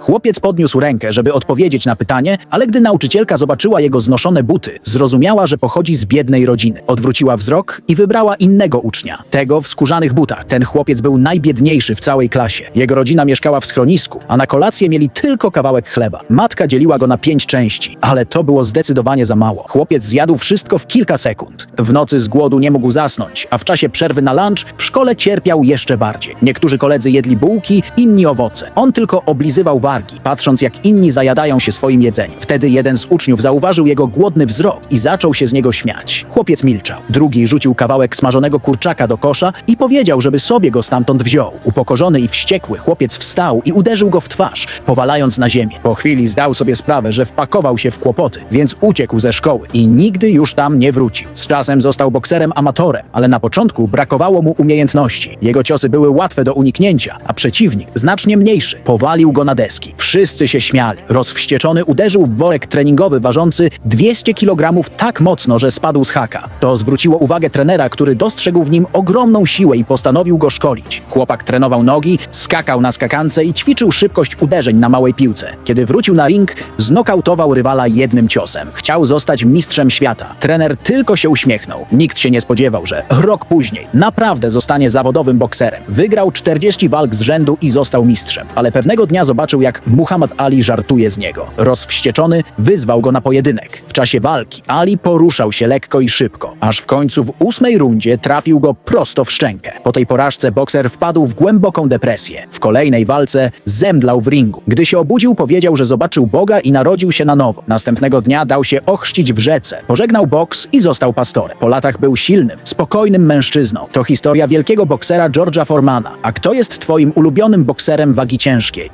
Chłopiec podniósł rękę, żeby odpowiedzieć na pytanie, ale gdy nauczycielka zobaczyła jego znoszone buty, zrozumiała, że pochodzi z biednej rodziny. Odwróciła wzrok i wybrała innego ucznia, tego w skórzanych butach. Ten chłopiec był najbiedniejszy w całej klasie. Jego rodzina mieszkała w schronisku, a na kolację mieli tylko kawałek chleba. Matka dzieliła go na pięć części, ale to było zdecydowanie za mało. Chłopiec zjadł wszystko w kilka sekund. W nocy z głodu nie mógł zasnąć, a w czasie przerwy na lunch w szkole cierpiał jeszcze bardziej. Niektórzy koledzy jedli bułki, inni owoce. On tylko oblizywał wargi, patrząc jak inni zajadają się swoim jedzeniem. Wtedy jeden z uczniów zauważył jego głodny wzrok i zaczął się z niego śmiać. Chłopiec milczał. Drugi rzucił kawałek smażonego kurczaka do kosza i powiedział, żeby sobie go stamtąd wziął. Upokorzony i wściekły chłopiec wstał i uderzył go w twarz, powalając na ziemię. Po chwili zdał sobie sprawę, że wpakował się w kłopoty, więc uciekł ze szkoły i nigdy już tam nie wrócił. Z czasem został bokserem amatorem, ale na początku brakowało mu umiejętności. Jego ciosy były łatwe do uniknięcia, a przeciwnik, znacznie mniejszy, powalił go na Wszyscy się śmiali. Rozwścieczony uderzył w worek treningowy ważący 200 kg tak mocno, że spadł z haka. To zwróciło uwagę trenera, który dostrzegł w nim ogromną siłę i postanowił go szkolić. Chłopak trenował nogi, skakał na skakance i ćwiczył szybkość uderzeń na małej piłce. Kiedy wrócił na ring, znokautował rywala jednym ciosem. Chciał zostać mistrzem świata. Trener tylko się uśmiechnął. Nikt się nie spodziewał, że rok później naprawdę zostanie zawodowym bokserem. Wygrał 40 walk z rzędu i został mistrzem. Ale pewnego dnia zobaczył, jak Muhammad Ali żartuje z niego. Rozwścieczony wyzwał go na pojedynek. W czasie walki Ali poruszał się lekko i szybko, aż w końcu w ósmej rundzie trafił go prosto w szczękę. Po tej porażce bokser wpadł w głęboką depresję. W kolejnej walce zemdlał w ringu. Gdy się obudził, powiedział, że zobaczył Boga i narodził się na nowo. Następnego dnia dał się ochrzcić w rzece. Pożegnał boks i został pastorem. Po latach był silnym, spokojnym mężczyzną. To historia wielkiego boksera George'a Formana. A kto jest twoim ulubionym bokserem wagi ciężkiej?